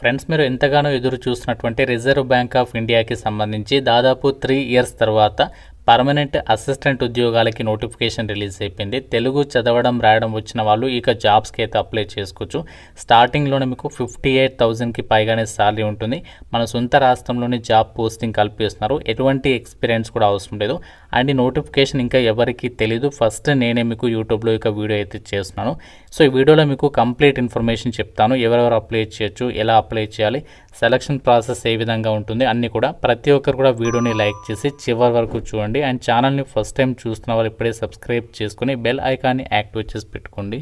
Friends మీరు ఎంతగానో ఎదురు చూసినటువంటి రిజర్వ్ బ్యాంక్ ఆఫ్ ఇండియాకి సంబంధించి దాదాపు త్రీ ఇయర్స్ తర్వాత పర్మనెంట్ అసిస్టెంట్ ఉద్యోగాలకి నోటిఫికేషన్ రిలీజ్ అయిపోయింది. తెలుగు చదవడం రాయడం వచ్చిన వాళ్ళు ఇక జాబ్స్కి అయితే అప్లై చేసుకోవచ్చు. స్టార్టింగ్లోనే మీకు ఫిఫ్టీ ఎయిట్ థౌజండ్కి పైగానే శాలరీ ఉంటుంది. మన సొంత రాష్ట్రంలోనే జాబ్ పోస్టింగ్ కల్పిస్తున్నారు. ఎటువంటి ఎక్స్పీరియన్స్ కూడా అవసరం లేదు. అండ్ ఈ నోటిఫికేషన్ ఇంకా ఎవరికి తెలీదు. ఫస్ట్ నేనే మీకు యూట్యూబ్లో ఇక వీడియో అయితే చేస్తున్నాను. సో ఈ వీడియోలో మీకు కంప్లీట్ ఇన్ఫర్మేషన్ చెప్తాను. ఎవరెవరు అప్లై చేయొచ్చు ఎలా అప్లై చేయాలి సెలక్షన్ ప్రాసెస్ ఏ విధంగా ఉంటుంది అన్నీ కూడా. ప్రతి ఒక్కరు కూడా వీడియోని లైక్ చేసి చివరి వరకు చూడండి. అండ్ ఛానల్ని ఫస్ట్ టైం చూస్తున్న వాళ్ళు ఇప్పుడే సబ్స్క్రైబ్ చేసుకుని బెల్ ఐకాన్ని యాక్టివేట్ చేసి పెట్టుకోండి.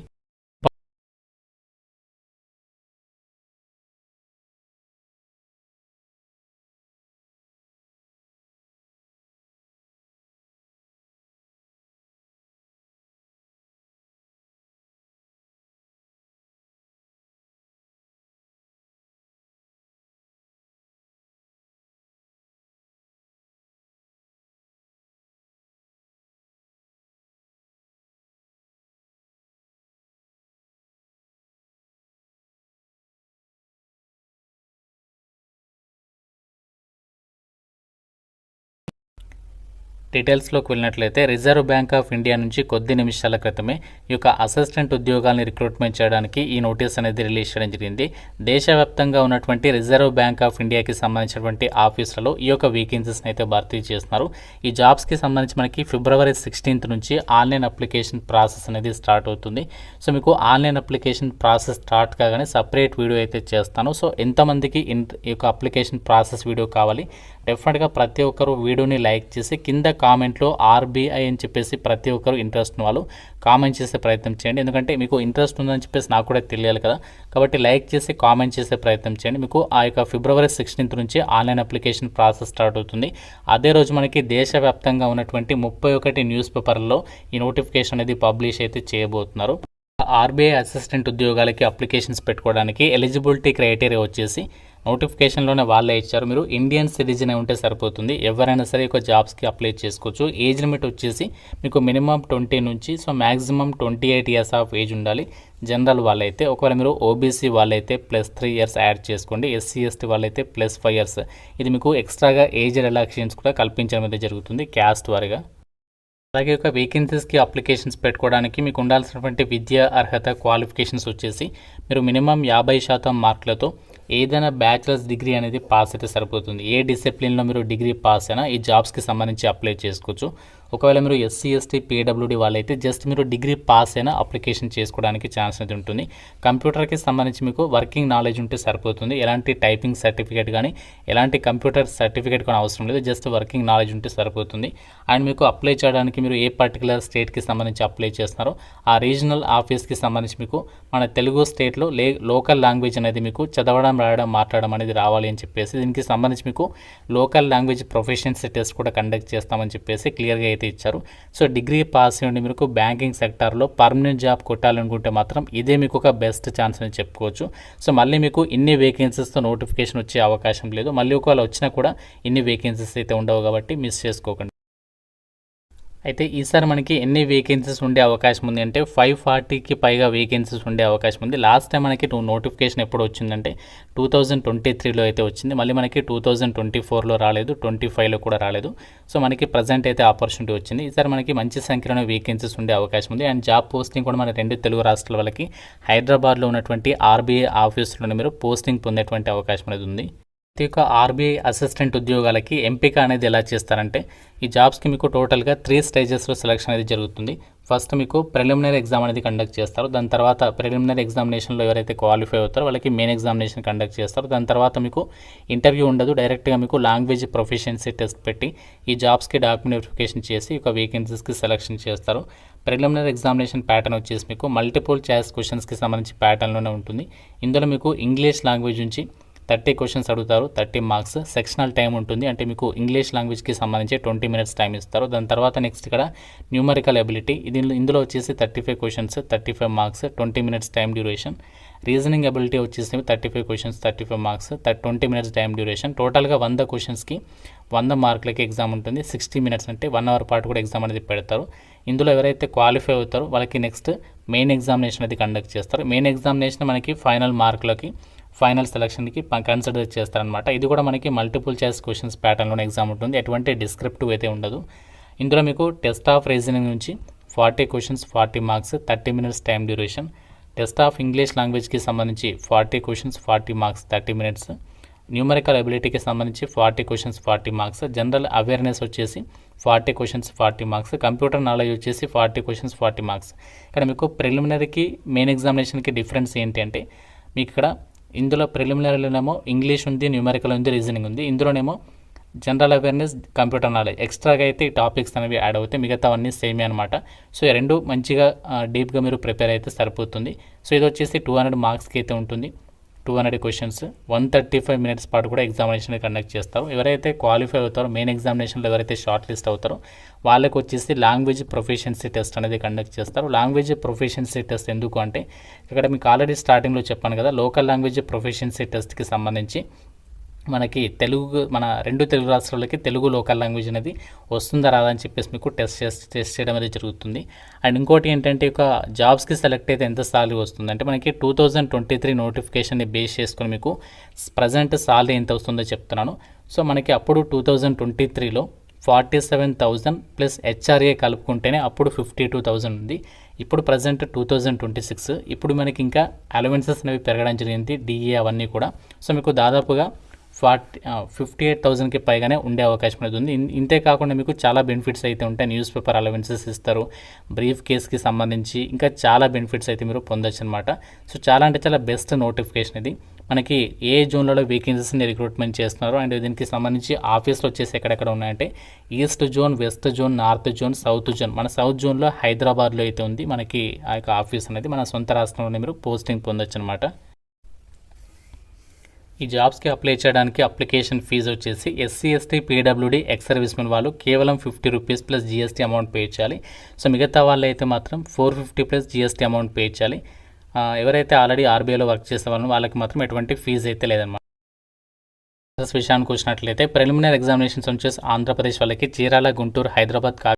డీటెయిల్స్లోకి వెళ్ళినట్లయితే రిజర్వ్ బ్యాంక్ ఆఫ్ ఇండియా నుంచి కొద్ది నిమిషాల క్రితమే ఈ యొక్క అసిస్టెంట్ ఉద్యోగాల్ని రిక్రూట్మెంట్ చేయడానికి ఈ నోటీస్ అనేది రిలీజ్ చేయడం జరిగింది. దేశవ్యాప్తంగా ఉన్నటువంటి రిజర్వ్ బ్యాంక్ ఆఫ్ ఇండియాకి సంబంధించినటువంటి ఆఫీసులలో ఈ యొక్క వేకెన్సీస్ని అయితే భర్తీ చేస్తున్నారు. ఈ జాబ్స్కి సంబంధించి మనకి ఫిబ్రవరి సిక్స్టీన్త్ నుంచి ఆన్లైన్ అప్లికేషన్ ప్రాసెస్ అనేది స్టార్ట్ అవుతుంది. సో మీకు ఆన్లైన్ అప్లికేషన్ ప్రాసెస్ స్టార్ట్ కాగానే సపరేట్ వీడియో అయితే చేస్తాను. సో ఎంతమందికి ఇన్ ఈ యొక్క అప్లికేషన్ ప్రాసెస్ వీడియో కావాలి? డెఫినెట్గా ప్రతి ఒక్కరు వీడియోని లైక్ చేసి కింద కామెంట్లో ఆర్బీఐ అని చెప్పేసి ప్రతి ఒక్కరు ఇంట్రెస్ట్ ఉన్న వాళ్ళు కామెంట్ చేసే ప్రయత్నం చేయండి. ఎందుకంటే మీకు ఇంట్రెస్ట్ ఉందని చెప్పేసి నాకు కూడా తెలియాలి కదా. కాబట్టి లైక్ చేసి కామెంట్ చేసే ప్రయత్నం చేయండి. మీకు ఆ యొక్క ఫిబ్రవరి సిక్స్టీన్త్ నుంచి ఆన్లైన్ అప్లికేషన్ ప్రాసెస్ స్టార్ట్ అవుతుంది. అదే రోజు మనకి దేశవ్యాప్తంగా ఉన్నటువంటి ముప్పై ఒకటి న్యూస్ పేపర్లలో ఈ నోటిఫికేషన్ అనేది పబ్లిష్ అయితే చేయబోతున్నారు. ఆర్బీఐ అసిస్టెంట్ ఉద్యోగాలకి అప్లికేషన్స్ పెట్టుకోవడానికి ఎలిజిబిలిటీ క్రైటీరియా వచ్చేసి నోటిఫికేషన్లోనే వాళ్ళే ఇచ్చారు. మీరు ఇండియన్ సిటిజన్ ఉంటే సరిపోతుంది. ఎవరైనా సరే ఒక జాబ్స్కి అప్లై చేసుకోవచ్చు. ఏజ్ లిమిట్ వచ్చేసి మీకు మినిమం ట్వంటీ నుంచి so maximum twenty eight years of age ఉండాలి. జనరల్ వాళ్ళైతే ఒకవేళ మీరు ఓబీసీ వాళ్ళైతే ప్లస్ త్రీ ఇయర్స్ యాడ్ చేసుకోండి. ఎస్సీ ఎస్టీ వాళ్ళైతే ప్లస్ ఫైవ్ ఇయర్స్ ఇది మీకు ఎక్స్ట్రాగా ఏజ్ రిలాక్సేషన్స్ కూడా కల్పించడం అయితే జరుగుతుంది క్యాస్ట్ వారిగా. అలాగే ఒక వేకెన్సీస్కి అప్లికేషన్స్ పెట్టుకోవడానికి మీకు ఉండాల్సినటువంటి విద్యా అర్హత క్వాలిఫికేషన్స్ వచ్చేసి మీరు మినిమం యాభై శాతం మార్కులతో ఏదైనా బ్యాచిలర్స్ డిగ్రీ అనేది పాస్ అయితే సరిపోతుంది. ఏ డిసిప్లిన్లో మీరు డిగ్రీ పాస్ అయినా ఈ జాబ్స్కి సంబంధించి అప్లై చేసుకోవచ్చు. ఒకవేళ మీరు ఎస్సీ ఎస్టీ పీడబ్ల్యూడీ వాళ్ళైతే జస్ట్ మీరు డిగ్రీ పాస్ అయినా అప్లికేషన్ చేసుకోవడానికి ఛాన్స్ అయితే ఉంటుంది. కంప్యూటర్కి సంబంధించి మీకు వర్కింగ్ నాలెడ్జ్ ఉంటే సరిపోతుంది. ఎలాంటి టైపింగ్ సర్టిఫికేట్ కానీ ఎలాంటి కంప్యూటర్ సర్టిఫికేట్ కానీ అవసరం లేదు. జస్ట్ వర్కింగ్ నాలెడ్జ్ ఉంటే సరిపోతుంది. అండ్ మీకు అప్లై చేయడానికి మీరు ఏ పర్టికులర్ స్టేట్కి సంబంధించి అప్లై చేస్తున్నారో ఆ రీజనల్ ఆఫీస్కి సంబంధించి మీకు మన తెలుగు స్టేట్లో లే లోకల్ లాంగ్వేజ్ అనేది మీకు చదవడం రాయడం మాట్లాడడం అనేది రావాలి అని చెప్పేసి దీనికి సంబంధించి మీకు లోకల్ లాంగ్వేజ్ ప్రొఫెషన్సీ టెస్ట్ కూడా కండక్ట్ చేస్తామని చెప్పేసి క్లియర్గా అయితే ఇచ్చారు. సో డిగ్రీ పాస్ అయ్యండి మీకు బ్యాంకింగ్ సెక్టార్లో పర్మనెంట్ జాబ్ కొట్టాలనుకుంటే మాత్రం ఇదే మీకు ఒక బెస్ట్ ఛాన్స్ అని చెప్పుకోవచ్చు. సో మళ్ళీ మీకు ఇన్ని వేకెన్సీస్తో నోటిఫికేషన్ వచ్చే అవకాశం లేదు. మళ్ళీ ఒకవేళ వచ్చినా కూడా ఇన్ని వేకెన్సీస్ అయితే ఉండవు కాబట్టి మిస్ చేసుకోకండి. అయితే ఈసారి మనకి ఎన్ని వేకెన్సీస్ ఉండే అవకాశం ఉంది అంటే ఫైవ్ ఫార్టీకి పైగా వేకెన్సీస్ ఉండే అవకాశం ఉంది. లాస్ట్ టైం మనకి టూ నోటిఫికేషన్ ఎప్పుడు వచ్చిందంటే టూ థౌజండ్ ట్వంటీ త్రీలో అయితే వచ్చింది. మళ్ళీ మనకి టూ థౌజండ్ ట్వంటీ ఫోర్లో రాలేదు ట్వంటీ ఫైవ్లో కూడా రాలేదు. సో మనకి ప్రజెంట్ అయితే ఆపర్చునిటీ వచ్చింది. ఈసారి మనకి మంచి సంఖ్యలో వేకెన్సీస్ ఉండే అవకాశం ఉంది. అండ్ జాబ్ పోస్టింగ్ కూడా మన రెండు తెలుగు రాష్ట్రాల వాళ్ళకి హైదరాబాద్లో ఉన్నటువంటి ఆర్బీఐ ఆఫీసులోనే మీరు పోస్టింగ్ పొందేటువంటి అవకాశం అనేది ఉంది. ప్రతి ఒక్క ఆర్బీఐ అసిస్టెంట్ ఉద్యోగాలకి ఎంపిక అనేది ఎలా చేస్తారంటే ఈ జాబ్స్కి మీకు టోటల్గా త్రీ స్టేజెస్లో సెలక్షన్ అనేది జరుగుతుంది. ఫస్ట్ మీకు ప్రిలిమినరీ ఎగ్జామ్ అనేది కండక్ట్ చేస్తారు. దాని తర్వాత ప్రిలిమినరీ ఎగ్జామినేషన్లో ఎవరైతే క్వాలిఫై అవుతారో వాళ్ళకి మెయిన్ ఎగ్జామినేషన్ కండక్ట్ చేస్తారు. దాని తర్వాత మీకు ఇంటర్వ్యూ ఉండదు. డైరెక్ట్గా మీకు లాంగ్వేజ్ ప్రొఫిషియన్సీ టెస్ట్ పెట్టి ఈ జాబ్స్కి డాక్యుమెంట్ వెరిఫికేషన్ చేసి ఒక వేకెన్సీస్కి సెలక్షన్ చేస్తారు. ప్రిలిమినరీ ఎగ్జామినేషన్ ప్యాటర్న్ వచ్చేసి మీకు మల్టిపుల్ చాయిస్ క్వశ్చన్స్కి సంబంధించి ప్యాటర్న్లోనే ఉంటుంది. ఇందులో మీకు ఇంగ్లీష్ లాంగ్వేజ్ నుంచి థర్టీ క్వశ్చన్స్ అడుగుతారు థర్టీ మార్క్స్ సెక్షనల్ టైం ఉంటుంది. అంటే మీకు ఇంగ్లీష్ లాంగ్వేజ్కి సంబంధించి ట్వంటీ మినిట్స్ టైం ఇస్తారు. దాని తర్వాత నెక్స్ట్ ఇక్కడ న్యూమరికల్ ఎబిలిటీ. ఇది ఇందులో వచ్చేసి thirty five questions thirty five marks twenty minutes time duration. Reasoning ability వచ్చేసి thirty five questions thirty five marks twenty minutes time duration. టోటల్గా వంద క్వశ్చన్స్కి వంద మార్కులకి ఎగ్జామ్ ఉంటుంది. సిక్స్టీ మినిట్స్ అంటే వన్ అవర్ పాటు కూడా ఎగ్జామ్ అనేది పెడతారు. ఇందులో ఎవరైతే క్వాలిఫై అవుతారో వాళ్ళకి నెక్స్ట్ మెయిన్ ఎగ్జామినేషన్ అది కండక్ట్ చేస్తారు. మెయిన్ ఎగ్జామినేషన్ మనకి ఫైనల్ మార్కులకి ఫైనల్ సెలక్షన్కి కన్సిడర్ చేస్తారనమాట ఇది కూడా మనకి మల్టిపుల్ చాయిస్ క్వశ్చన్స్ ప్యాటర్న్లోనే ఎగ్జామ్ ఉంటుంది. ఎటువంటి డిస్క్రిప్టివ్ అయితే ఉండదు. ఇందులో మీకు టెస్ట్ ఆఫ్ రీజనింగ్ నుంచి forty questions forty marks thirty minutes time duration test of English లాంగ్వేజ్కి సంబంధించి forty questions forty marks thirty minutes numerical అబిలిటీకి సంబంధించి forty questions forty marks general awareness వచ్చేసి forty questions forty marks computer knowledge వచ్చేసి forty questions forty marks. ఇక్కడ మీకు ప్రిలిమినరీకి main ఎగ్జామినేషన్కి difference ఏంటి అంటే మీకు ఇక్కడ ఇందులో ప్రిలిమినరీలోనేమో ఇంగ్లీష్ ఉంది న్యూమరికల్ ఉంది రీజనింగ్ ఉంది. ఇందులోనేమో జనరల్ అవేర్నెస్ కంప్యూటర్ నాలెడ్జ్. ఎక్స్ట్రాగా అయితే ఈ టాపిక్స్ అనేవి యాడ్ అవుతాయి మిగతావన్నీ సేమే అనమాట సో ఈ రెండు మంచిగా డీప్గా మీరు ప్రిపేర్ అయితే సరిపోతుంది. సో ఇది వచ్చేసి టూ హండ్రెడ్ మార్క్స్కి అయితే ఉంటుంది. Two hundred questions one thirty five minutes పాటు కూడా ఎగ్జామినేషన్ కండక్ట్ చేస్తారు. ఎవరైతే క్వాలిఫై అవుతారో మెయిన్ ఎగ్జామినేషన్లో ఎవరైతే షార్ట్ లిస్ట్ అవుతారో వాళ్ళకి వచ్చేసి లాంగ్వేజ్ ప్రొఫిషియన్సీ టెస్ట్ అనేది కండక్ట్ చేస్తారు. లాంగ్వేజ్ ప్రొఫిషియన్సీ టెస్ట్ ఎందుకు అంటే ఇక్కడ మీకు ఆల్రెడీ స్టార్టింగ్లో చెప్పాను కదా లోకల్ లాంగ్వేజ్ ప్రొఫిషియన్సీ టెస్ట్కి సంబంధించి మనకి తెలుగు మన రెండు తెలుగు రాష్ట్రాలకి తెలుగు లోకల్ లాంగ్వేజ్ అనేది వస్తుందా రాదా అని చెప్పేసి మీకు టెస్ట్ చేసి టెస్ట్ చేయడం అనేది జరుగుతుంది. అండ్ ఇంకోటి ఏంటంటే ఒక జాబ్స్కి సెలెక్ట్ అయితే ఎంత సాలరీ వస్తుంది? అంటే మనకి టూ థౌజండ్ ట్వంటీ త్రీ నోటిఫికేషన్ని బేస్ చేసుకొని మీకు ప్రజెంట్ సాలరీ ఎంత వస్తుందో చెప్తున్నాను. సో మనకి అప్పుడు టూ థౌజండ్ ట్వంటీ త్రీలో forty seven thousand plus HRA కలుపుకుంటేనే అప్పుడు ఫిఫ్టీ టూ థౌజండ్ ఉంది. ఇప్పుడు present two thousand twenty six. ఇప్పుడు మనకి ఇంకా అలవెన్సెస్ అనేవి పెరగడం జరిగింది డిఏ అవన్నీ కూడా. సో మీకు దాదాపుగా ఫార్టీ ఫిఫ్టీ ఎయిట్ థౌసండ్కి పైగానే ఉండే అవకాశం అనేది ఉంది. ఇంతే కాకుండా మీకు చాలా బెనిఫిట్స్ అయితే ఉంటాయి. న్యూస్ పేపర్ అలవెన్సెస్ ఇస్తారు. బ్రీఫ్ కేస్కి సంబంధించి ఇంకా చాలా బెనిఫిట్స్ అయితే మీరు పొందొచ్చు అనమాట సో చాలా అంటే చాలా బెస్ట్ నోటిఫికేషన్ ఇది. మనకి ఏ జోన్లలో వేకెన్సీస్ని రిక్రూట్మెంట్ చేస్తున్నారు అండ్ దీనికి సంబంధించి ఆఫీస్లో వచ్చేసి ఎక్కడెక్కడ ఉన్నాయంటే east zone west zone north zone south zone. మన సౌత్ జోన్లో హైదరాబాద్లో అయితే ఉంది. మనకి ఆ యొక్క ఆఫీస్ అనేది మన సొంత రాష్ట్రంలోనే మీరు పోస్టింగ్ పొందొచ్చు అనమాట ఈ జాబ్స్కి అప్లై చేయడానికి అప్లికేషన్ ఫీజు వచ్చేసి SC ST PWD ex servicemen వాళ్ళు కేవలం fifty rupees plus GST amount pay చేయాలి. సో మిగతా వాళ్ళు అయితే మాత్రం four fifty plus GST amount pay చేయాలి. ఎవరైతే ఆల్రెడీ ఆర్బీఐలో వర్క్ చేసే వాళ్ళు వాళ్ళకి మాత్రం ఎటువంటి ఫీజు అయితే లేదన్నమాట. విషయానికి వచ్చినట్లయితే ప్రిలిమినరీ ఎగ్జామినేషన్స్ వచ్చేసి ఆంధ్రప్రదేశ్ వాళ్ళకి చీరాల గుంటూరు హైదరాబాద్ కా